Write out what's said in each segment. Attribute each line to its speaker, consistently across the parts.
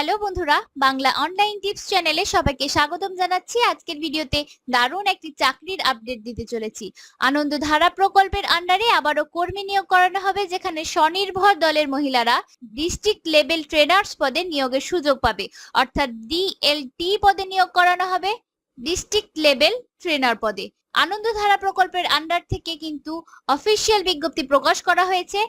Speaker 1: Hello বন্ধুরা, Bangla online tips চ্যানেলে সবাইকে স্বাগতম জানাচ্ছি। আজকের ভিডিওতে দারুণ একটি চাকরির আপডেট দিতে চলেছি। আনন্দ ধারা প্রকল্পের আন্ডারে আবারও কর্মী নিয়োগ করানো হবে, যেখানে স্বনির্ভর দলের মহিলারা ডিস্ট্রিক্ট লেভেল ট্রেনার্স পদে নিয়োগের সুযোগ পাবে। অর্থাৎ ডিএলটি পদে নিয়োগ করানো হবে ডিস্ট্রিক্ট লেভেল ট্রেনার পদে। আনন্দধারা প্রকল্পের আন্ডার থেকে কিন্তু অফিসিয়াল বিজ্ঞপ্তি প্রকাশ করা হয়েছে।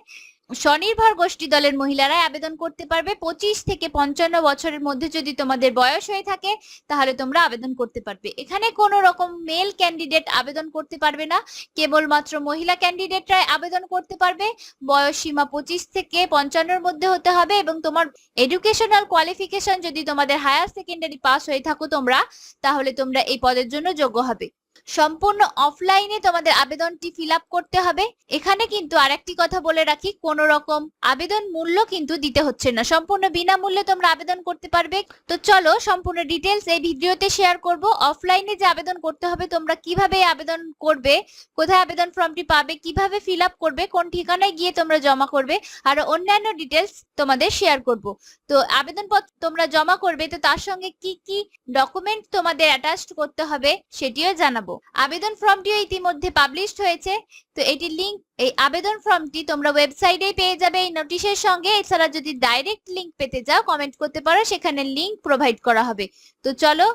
Speaker 1: স্বনির্ভর গোষ্ঠী দলের মহিলারা আবেদন করতে পারবে। পঁচিশ থেকে পঞ্চান্ন বছরের মধ্যে যদি তোমাদের বয়স হয়ে থাকে, তাহলে তোমরা আবেদন করতে পারবে। এখানে কোনো রকম মেল ক্যান্ডিডেট আবেদন করতে পারবে না। কেবলমাত্র মহিলা ক্যান্ডিডেটরাই আবেদন করতে পারবে। বয়স সীমা পঁচিশ থেকে পঞ্চান্নর মধ্যে হতে হবে এবং তোমার এডুকেশনাল কোয়ালিফিকেশন যদি তোমাদের হায়ার সেকেন্ডারি পাস হয়ে থাকো তোমরা, তাহলে তোমরা এই পদের জন্য যোগ্য হবে। সম্পূর্ণ অফলাইনে তোমাদের আবেদনটি ফিল করতে হবে। এখানে কিন্তু আরেকটি কথা বলে রাখি, কোন রকম আবেদন মূল্য কিন্তু দিতে হচ্ছে না। সম্পূর্ণ বিনামূল্যে তোমরা আবেদন করতে পারবে। তো চলো সম্পূর্ণ ডিটেলস এই ভিডিওতে শেয়ার করব। অফলাইনে যে আবেদন করতে হবে, তোমরা কীভাবে আবেদন করবে, কোথায় আবেদন ফর্মটি পাবে, কীভাবে ফিল করবে, কোন ঠিকানায় গিয়ে তোমরা জমা করবে, আর অন্যান্য ডিটেলস তোমাদের শেয়ার করব। তো আবেদনপত্র তোমরা জমা করবে, তো তার সঙ্গে কি কি ডকুমেন্ট তোমাদের অ্যাটাচড করতে হবে, সেটিও জানাব। আবেদন ফর্মটিও ইতিমধ্যে পাবলিশড হয়েছে। তো এটি লিংক এই আবেদন ফর্মটি তোমরা ওয়েবসাইটেই পেয়ে যাবে এই নোটিশের সঙ্গে। এছাড়া যদি ডাইরেক্ট লিংক পেতে যাও কমেন্ট করতে পারো। সেখানে লিংক প্রোভাইড করা হবে। তো চলো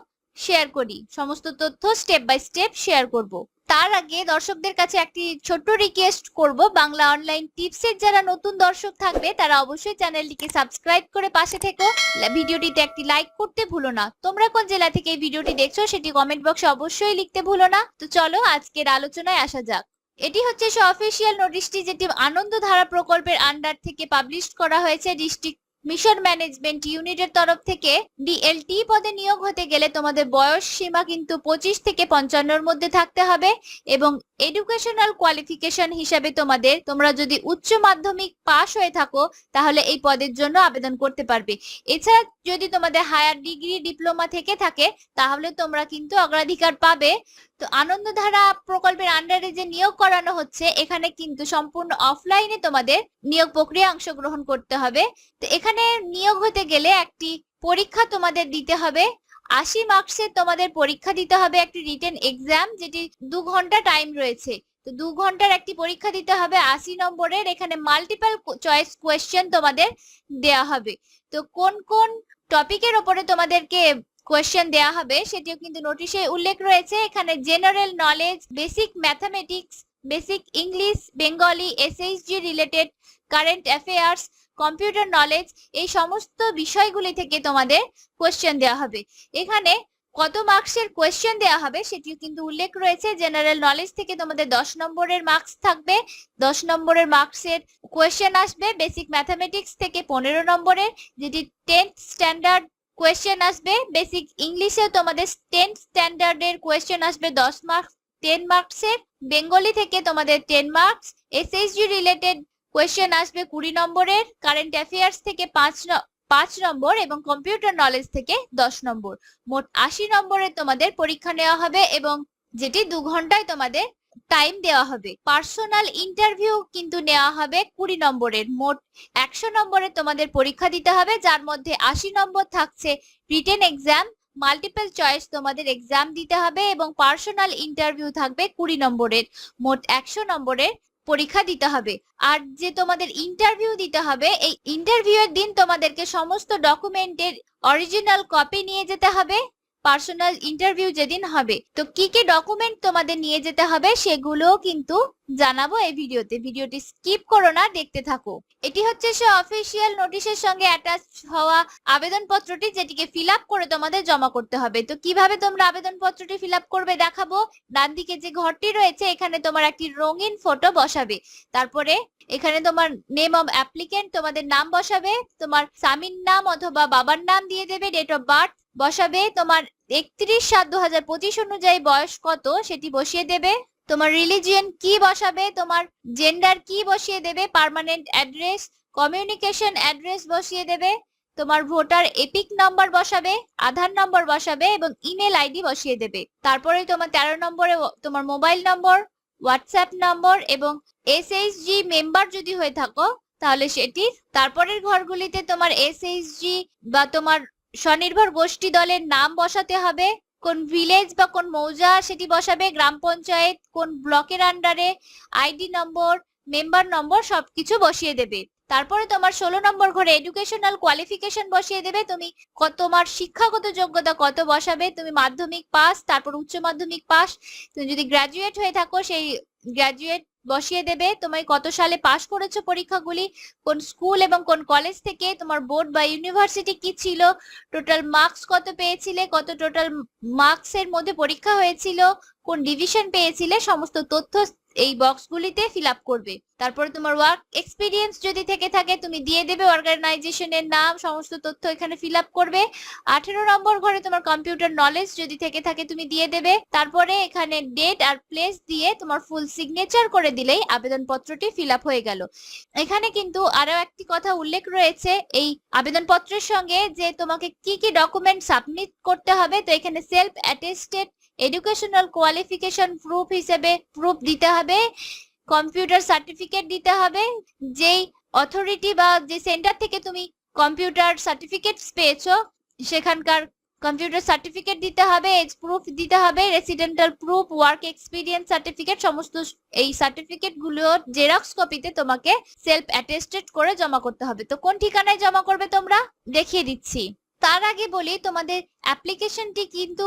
Speaker 1: শেয়ার করি। সমস্ত তথ্য স্টেপ বাই স্টেপ শেয়ার করব। তার আগে দর্শকদের কাছে একটি ছোট্ট রিকোয়েস্ট করব। বাংলা অনলাইন টিপসের যারা নতুন দর্শক থাকবে, তারা অবশ্যই চ্যানেলটিকে সাবস্ক্রাইব করে পাশে থেকো। ভিডিওটিতে একটি লাইক করতে ভুলো না। তোমরা কোন জেলা থেকে এই ভিডিওটি দেখছ, সেটি কমেন্ট বক্সে অবশ্যই লিখতে ভুলো না। তো চলো, আজকের আলোচনায় আসা যাক। এটি হচ্ছে সে অফিসিয়াল নোটিশটি যেটি আনন্দ ধারা প্রকল্পের আন্ডার থেকে পাবলিশ করা হয়েছে ডিস্ট্রিক্ট মিশন ম্যানেজমেন্ট ইউনিটের তরফ থেকে ডিএলটি পদে নিয়োগ হতে গেলে তোমাদের বয়স সীমা কিন্তু পঁচিশ থেকে পঞ্চান্নর মধ্যে থাকতে হবে এবং এডুকেশনাল কোয়ালিফিকেশন হিসাবে তোমাদের, তোমরা যদি উচ্চ মাধ্যমিক পাশ হয়ে থাকো, তাহলে এই পদের জন্য আবেদন করতে পারবে। এছাড়া যদি তোমাদের হায়ার ডিগ্রি ডিপ্লোমা থেকে থাকে, তাহলে তোমরা কিন্তু অগ্রাধিকার পাবে। তো আনন্দধারা প্রকল্পের আন্ডারে যে নিয়োগ করানো হচ্ছে, এখানে কিন্তু সম্পূর্ণ অফলাইনে তোমাদের নিয়োগ প্রক্রিয়া অংশগ্রহণ করতে হবে। তো এখানে নিয়োগ হতে গেলে একটি পরীক্ষা তোমাদের দিতে হবে। আশি মার্কসের তোমাদের পরীক্ষা দিতে হবে একটি রিটেন এক্সাম যেটি দু ঘণ্টা টাইম রয়েছে। তো দু ঘণ্টার একটি পরীক্ষা দিতে হবে, আশি নম্বরের এখানে মাল্টিপল চয়েস কোয়েশ্চেন তোমাদের দেয়া হবে। তো কোন কোন টপিকের ওপরে তোমাদেরকে কোয়েশ্চেন দেয়া হবে, সেটিও কিন্তু নোটিশে উল্লেখ রয়েছে। এখানে general knowledge basic mathematics basic English Bengali SHG related current affairs computer knowledge এই সমস্ত বিষয়গুলি থেকে তোমাদের কোয়েশ্চেন দেওয়া হবে। এখানে কত মার্কসের কোয়েশ্চেন দেওয়া হবে, সেটিও কিন্তু উল্লেখ রয়েছে। জেনারেল নলেজ থেকে তোমাদের দশ নম্বরের মার্কস থাকবে। দশ নম্বরের মার্কসের কোয়েশ্চেন আসবে। বেসিক ম্যাথামেটিক্স থেকে পনেরো নম্বরের, যেটি টেন্থ স্ট্যান্ডার্ড কোয়েশ্চেন আসবে বেসিক ইংলিশে তোমাদের টেন্থ স্ট্যান্ডার্ডের কোয়েশ্চেন আসবে, দশ মার্কস টেন মার্কসের বেঙ্গলি থেকে তোমাদের ten marks SSG related question আসবে কুড়ি নম্বরের কারেন্ট অ্যাফেয়ার্স থেকে পাঁচ পাঁচ নম্বর এবং কম্পিউটার নলেজ থেকে দশ নম্বর। মোট আশি নম্বরের তোমাদের পরীক্ষা নেওয়া হবে এবং যেটি দু ঘন্টায় তোমাদের টাইম দেওয়া হবে। পার্সোনাল ইন্টারভিউ কিন্তু নেওয়া হবে কুড়ি নম্বরের। মোট একশো নম্বরের তোমাদের পরীক্ষা দিতে হবে, যার মধ্যে আশি নম্বর থাকছে রিটেন এক্সাম মাল্টিপল চয়েস তোমাদের এক্সাম দিতে হবে এবং পার্সোনাল ইন্টারভিউ থাকবে কুড়ি নম্বরের। মোট একশো নম্বরের পরীক্ষা দিতে হবে। আর যে তোমাদের ইন্টারভিউ দিতে হবে, এই ইন্টারভিউ এর দিন তোমাদেরকে সমস্ত ডকুমেন্টের অরিজিনাল কপি নিয়ে যেতে হবে। পার্সোনাল ইন্টারভিউ যেদিন হবে, তো কি কি ডকুমেন্ট তোমাদের নিয়ে যেতে হবে সেগুলো কিন্তু জানাব এই ভিডিওতে। ভিডিওটি স্কিপ করো না, দেখতে থাকো। এটি হচ্ছে সে অফিসিয়াল নোটিশের সঙ্গে অ্যাটাচ হওয়া আবেদনপত্রটি যেটিকে ফিল আপ করে তোমাদের জমা করতে হবে। তো কীভাবে তোমরা আবেদনপত্রটি ফিল আপ করবে দেখাবো? ডান দিকে যে ঘরটি রয়েছে, এখানে তোমার একটি রঙিন ফটো বসাবে। তারপরে এখানে তোমার নেম অব অ্যাপ্লিকেন্ট তোমাদের নাম বসাবে, তোমার স্বামীর নাম অথবা বাবার নাম দিয়ে দেবে ডেট অফ বার্থ বসাবে, তোমার একত্রিশ সাত দু হাজার পঁচিশ অনুযায়ী বয়স কত সেটি বসিয়ে দেবে। তোমার রিলিজিয়ন কি বসাবে, তোমার জেন্ডার কি বসিয়ে দেবে পার্মানেন্ট অ্যাড্রেস কমিউনিকেশন অ্যাড্রেস বসিয়ে দেবে। তোমার ভোটার এপিক নাম্বার বসাবে, আধার নম্বর বসাবে এবং ইমেল আইডি বসিয়ে দেবে। তারপরে তোমার তেরো নম্বরে তোমার মোবাইল নম্বর হোয়াটসঅ্যাপ নম্বর এবং এসএইচজি মেম্বার যদি হয়ে থাকো, তাহলে সেটি তারপরের ঘরগুলিতে তোমার এসএইচজি বা তোমার স্বনির্ভর গোষ্ঠী দলের নাম বসাতে হবে। কোন ভিলেজ বা কোন মৌজা সেটি বসাবে। গ্রাম পঞ্চায়েত, কোন ব্লকের আন্ডারে আইডি নম্বর মেম্বার নম্বর সবকিছু বসিয়ে দেবে। তারপরে তোমার ষোলো নম্বর ঘরে এডুকেশনাল কোয়ালিফিকেশন বসিয়ে দেবে। তুমি তোমার শিক্ষাগত যোগ্যতা কত বসাবে? তুমি মাধ্যমিক পাস তারপর উচ্চ মাধ্যমিক পাস তুমি যদি গ্রাজুয়েট হয়ে থাকো, সেই গ্রাজুয়েট বসিয়ে দেবে। তোমায় কত সালে পাশ করেছ পরীক্ষাগুলি? কোন স্কুল এবং কোন কলেজ থেকে? তোমার বোর্ড বা ইউনিভার্সিটি কি ছিল? টোটাল মার্কস কত পেয়েছিলে? কত টোটাল মার্কস এর মধ্যে পরীক্ষা হয়েছিল? কোন ডিভিশন পেয়েছিলে? সমস্ত তথ্য এই বক্সগুলিতে ফিল আপ করবে। তারপরে তোমার ওয়ার্ক এক্সপিরিয়েন্স যদি থেকে থাকে, তুমি দিয়ে দেবে অর্গানাইজেশনের নাম, সমস্ত তথ্য এখানে ফিল আপ করবে। আঠেরো নম্বর ঘরে তোমার কম্পিউটার নলেজ যদি থেকে থাকে, তুমি দিয়ে দেবে। তারপরে এখানে ডেট আর প্লেস দিয়ে তোমার ফুল সিগনেচার করে দিলেই আবেদনপত্রটি ফিল আপ হয়ে গেল। এখানে কিন্তু আরও একটি কথা উল্লেখ রয়েছে, এই আবেদনপত্রের সঙ্গে যে তোমাকে কি কি ডকুমেন্ট সাবমিট করতে হবে, তো এখানে self attested educational qualification proof হিসেবে প্রুফ দিতে হবে কম্পিউটার সার্টিফিকেট দিতে হবে, যেই অথরিটি বা যে সেন্টার থেকে তুমি কম্পিউটার সার্টিফিকেট পেয়েছ, সেখানকার কম্পিউটার সার্টিফিকেট দিতে হবে এজ প্রুফ দিতে হবে residential proof work experience certificate সমস্ত এই সার্টিফিকেটগুলোর জেরক্স কপিতে তোমাকে সেলফ অ্যাটেস্টেড করে জমা করতে হবে। তো কোন ঠিকানায় জমা করবে তোমরা? দেখিয়ে দিচ্ছি। তার আগে বলি, তোমাদের অ্যাপ্লিকেশনটি কিন্তু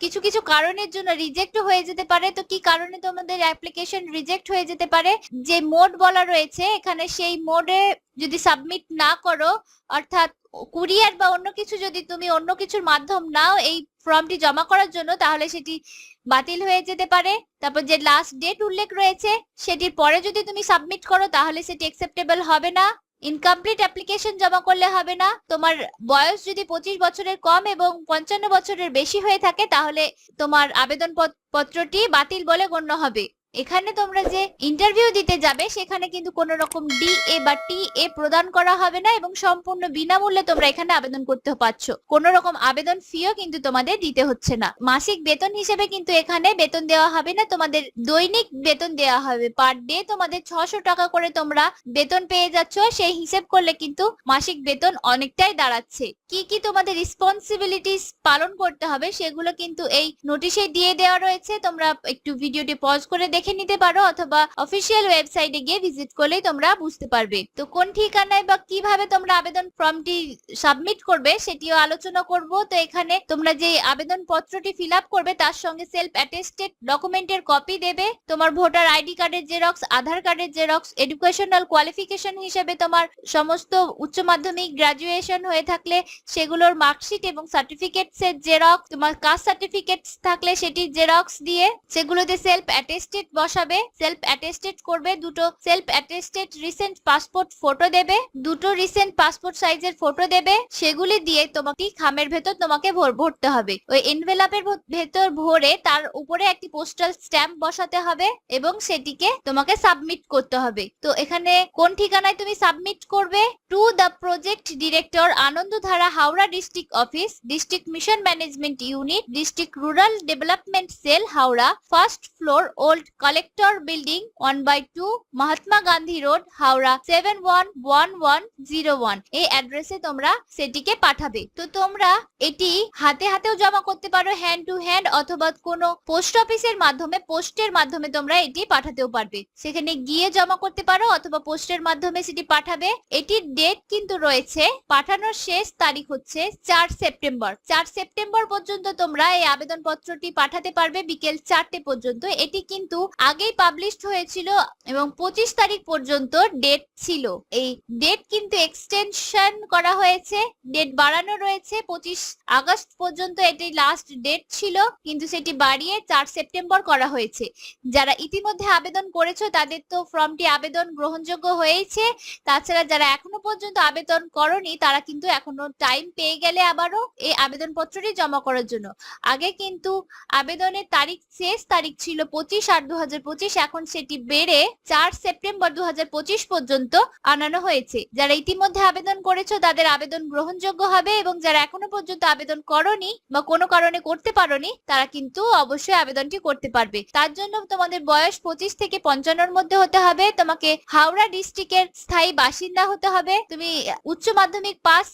Speaker 1: কিছু কিছু কারণের জন্য রিজেক্ট হয়ে যেতে পারে। তো কি কারণে তোমাদের অ্যাপ্লিকেশন রিজেক্ট হয়ে যেতে পারে? যে মোড বলা রয়েছে, এখানে সেই মোডে যদি সাবমিট না করো, অর্থাৎ কুরিয়ার বা অন্য কিছু যদি তুমি অন্য কিছুর মাধ্যম নাও, এই ফর্মটি জমা করার জন্য, তাহলে সেটি বাতিল হয়ে যেতে পারে। তারপর যে লাস্ট ডেট উল্লেখ রয়েছে, সেটির পরে যদি তুমি সাবমিট করো, তাহলে সেটি অ্যাকসেপ্টেবল হবে না। ইনকমপ্লিট অ্যাপ্লিকেশন জমা করলে হবে না। তোমার বয়স যদি পঁচিশ বছরের কম এবং পঞ্চান্ন বছরের বেশি হয়ে থাকে, তাহলে তোমার আবেদন পত- পত্রটি বাতিল বলে গণ্য হবে। এখানে তোমরা যে ইন্টারভিউ দিতে যাবে, সেখানে কিন্তু কোনো রকম এ বা টি এ প্রদান করা হবে না এবং সম্পূর্ণ বিনামূল্যে তোমরা এখানে আবেদন করতে পারছ। কোনো রকম আবেদন ফিও কিন্তু তোমাদের দিতে হচ্ছে না। মাসিক বেতন হিসেবে কিন্তু এখানে বেতন দেওয়া হবে না, তোমাদের দৈনিক বেতন দেওয়া হবে। পার ডে তোমাদের ছশো টাকা করে তোমরা বেতন পেয়ে যাচ্ছ, সেই হিসেব করলে কিন্তু মাসিক বেতন অনেকটাই দাঁড়াচ্ছে। কি কি তোমাদের রেসপন্সিবিলিটিস পালন করতে হবে সেগুলো কিন্তু এই নোটিশে দিয়ে দেওয়া রয়েছে। তোমরা একটু ভিডিওটি পজ করে দেখে নিতে পারো অথবা অফিসিয়াল ওয়েবসাইটে গিয়ে ভিজিট করলেই তোমরা বুঝতে পারবে। তো কোন ঠিকানায় বা কীভাবে তোমরা আবেদন ফর্মটি সাবমিট করবে সেটিও আলোচনা করব। তো এখানে তোমরা যে আবেদন পত্রটি ফিল আপ করবে তার সঙ্গে সেলফ অ্যাটেস্টেড ডকুমেন্টের কপি দেবে। তোমার ভোটার আইডি কার্ডের জেরক্স আধার কার্ডের জেরক্স এডুকেশনাল কোয়ালিফিকেশন হিসেবে তোমার সমস্ত উচ্চ মাধ্যমিক গ্রাজুয়েশন হয়ে থাকলে সেগুলোর মার্কশিট এবং সার্টিফিকেটস এর জেরক্স তোমার কাস্ট সার্টিফিকেট থাকলে সেটি জেরক্স দিয়ে সেগুলোতে সেলফ অ্যাটেস্টেড বসাবে। সেলফ অ্যাটেস্টেড করবে, দুটো self attested recent passport photo দেবে, দুটো রিসেন্ট পাসপোর্ট সাইজের ফটো দেবে, সেগুলি দিয়ে তোমাকে খামের ভেতর তোমাকে ভর- ভরতে হবে। ওই এনভেলাপের ভেতর ভরে তার উপরে একটি পোস্টাল স্ট্যাম্প বসাতে হবে এবং সেটিকে তোমাকে সাবমিট করতে হবে। তো এখানে কোন ঠিকানায় তুমি সাবমিট করবে? To the project director Anandadhara Howrah district office, district mission management unit, district rural development cell Howrah, first floor old collector building, one by two, Mahatma Gandhi road, Howrah, seven one one one zero one. এই অ্যাড্রেসে তোমরা সেটিকে পাঠাবে। তো তোমরা এটি হাতে হাতেও জমা করতে পারো হ্যান্ড টু হ্যান্ড অথবা কোনো পোস্ট অফিসের মাধ্যমে, পোস্টের মাধ্যমে তোমরা এটি পাঠাতেও পারবে। সেখানে গিয়ে জমা করতে পারো, অথবা পোস্টের মাধ্যমে সেটি পাঠাবে। এটির ডেট কিন্তু রয়েছে, পাঠানোর শেষ তারিখ হচ্ছে চার সেপ্টেম্বর। চার সেপ্টেম্বর পর্যন্ত তোমরা এই আবেদন পত্রটি পাঠাতে পারবে বিকেল চারটে পর্যন্ত। এটি কিন্তু আগেই পাবলিশড হয়েছিল এবং পঁচিশ তারিখ পর্যন্ত ডেট ছিল। এই ডেট কিন্তু এক্সটেনশন করা হয়েছে ডেট বাড়ানো রয়েছে। পঁচিশ আগস্ট পর্যন্ত এটি লাস্ট ডেট ছিল, কিন্তু সেটি বাড়িয়ে চার সেপ্টেম্বর করা হয়েছে। যারা ইতিমধ্যে আবেদন করেছ, তাদের তো ফর্মটি আবেদন গ্রহণযোগ্য হয়েছে। তাছাড়া যারা এখনও পর্যন্ত আবেদন করনি, তারা কিন্তু এখনও টাইম পেয়ে গেলে আবারও এই আবেদনপত্রটি জমা করার জন্য। আগে কিন্তু আবেদনের তারিখ, শেষ তারিখ ছিল পঁচিশ আট দু এখন সেটি বেড়ে চার সেপ্টেম্বর দুহাজার পঁচিশ পর্যন্ত আনানো হয়েছে। যারা ইতিমধ্যে আবেদন করেছ, তাদের আবেদন গ্রহণযোগ্য হবে এবং যারা এখনও পর্যন্ত আবেদন করনি বা কোনো কারণে করতে পারোনি, তারা কিন্তু অবশ্যই আবেদনটি করতে পারবে। তার জন্য তোমাদের বয়স পঁচিশ থেকে পঞ্চান্নর মধ্যে হতে হবে, তোমাকে হাওড়া ডিস্ট্রিক্টের স্থায়ী বাসিন্দা হতে হবে, তুমি উচ্চ মাধ্যমিক পাস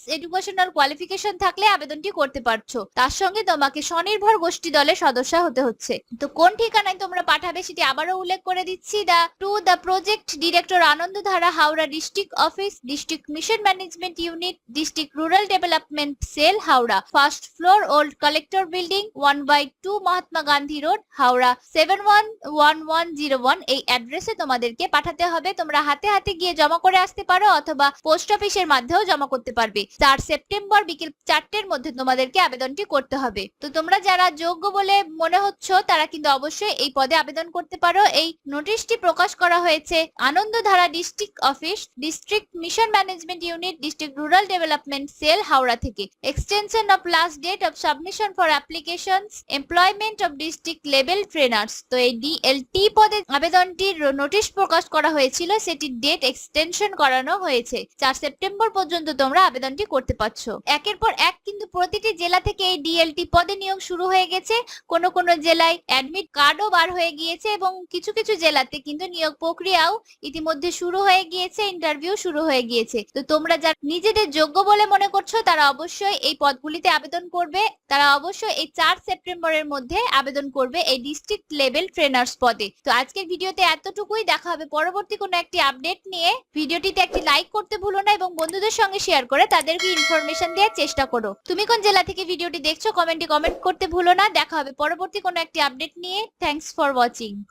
Speaker 1: এডুকেশনাল কোয়ালিফিকেশন থাকলে আবেদনটি করতে পারছ। তার সঙ্গে তোমাকে স্বনির্ভর গোষ্ঠী দলের সদস্য হতে হচ্ছে। তো কোন ঠিকানায় তোমরা পাঠাবে সেটি আবারও উল্লেখ করে দিচ্ছি। The to the project director Anandadhara Howrah district office district mission management unit district rural development cell Howrah first floor old collector building one by two Mahatma Gandhi road Howrah seven one one one zero one এই অ্যাড্রেসে তোমাদেরকে পাঠাতে হবে। তোমরা হাতে হাতে গিয়ে জমা করে আসতে পারো অথবা পোস্ট অফিসের মাধ্যমেও জমা করতে পারবে। চার সেপ্টেম্বর বিকেল চারটের মধ্যে তোমাদেরকে আবেদনটি করতে হবে। তো তোমরা যারা যোগ্য বলে মনে হচ্ছ, তারা কিন্তু অবশ্যই এই পদে আবেদন করতে পারো। এই নোটিশটি প্রকাশ করা হয়েছে Anandadhara district office, district mission management unit, district rural development cell, Howrah থেকে। Extension of last date of submission for application employment of district level trainers. তো এই ডিএলটি পদে আবেদনটির নোটিশ প্রকাশ করা হয়েছিল, সেটির ডেট এক্সটেনশন করানো হয়েছে। চার সেপ্টেম্বর পর্যন্ত তোমরা আবেদনটি করতে পারছ। একের পর এক কিন্তু প্রতিটি জেলা থেকে এই ডিএলটি পদে নিয়োগ শুরু হয়ে গেছে। কোনো কোনো জেলায় অ্যাডমিট কার্ডও বার হয়ে গিয়েছে এবং কিছু কিছু জেলাতে কিন্তু নিয়োগ প্রক্রিয়াও ইতিমধ্যে শুরু হয়ে গিয়েছে ইন্টারভিউ শুরু হয়ে গিয়েছে। তো তোমরা যারা নিজেদের যোগ্য বলে মনে করছ, তারা অবশ্যই এই পদগুলিতে আবেদন করবে। তারা অবশ্যই এই চার সেপ্টেম্বরের মধ্যে আবেদন করবে এই ডিস্ট্রিক্ট লেভেল ট্রেনার্স পদে। তো আজকের ভিডিওতে এতটুকুই। দেখা হবে পরবর্তী কোনো একটি আপডেট নিয়ে। ভিডিওটিতে একটি লাইক করতে ভুলো না এবং বন্ধুদের সঙ্গে শেয়ার করে তাদেরকে ইনফরমেশন দেওয়ার চেষ্টা করো। তুমি কোন জেলা থেকে ভিডিওটি দেখছ কমেন্টে কমেন্ট করতে ভুলো না। দেখা হবে পরবর্তী কোনো একটি আপডেট নিয়ে। Thanks for watching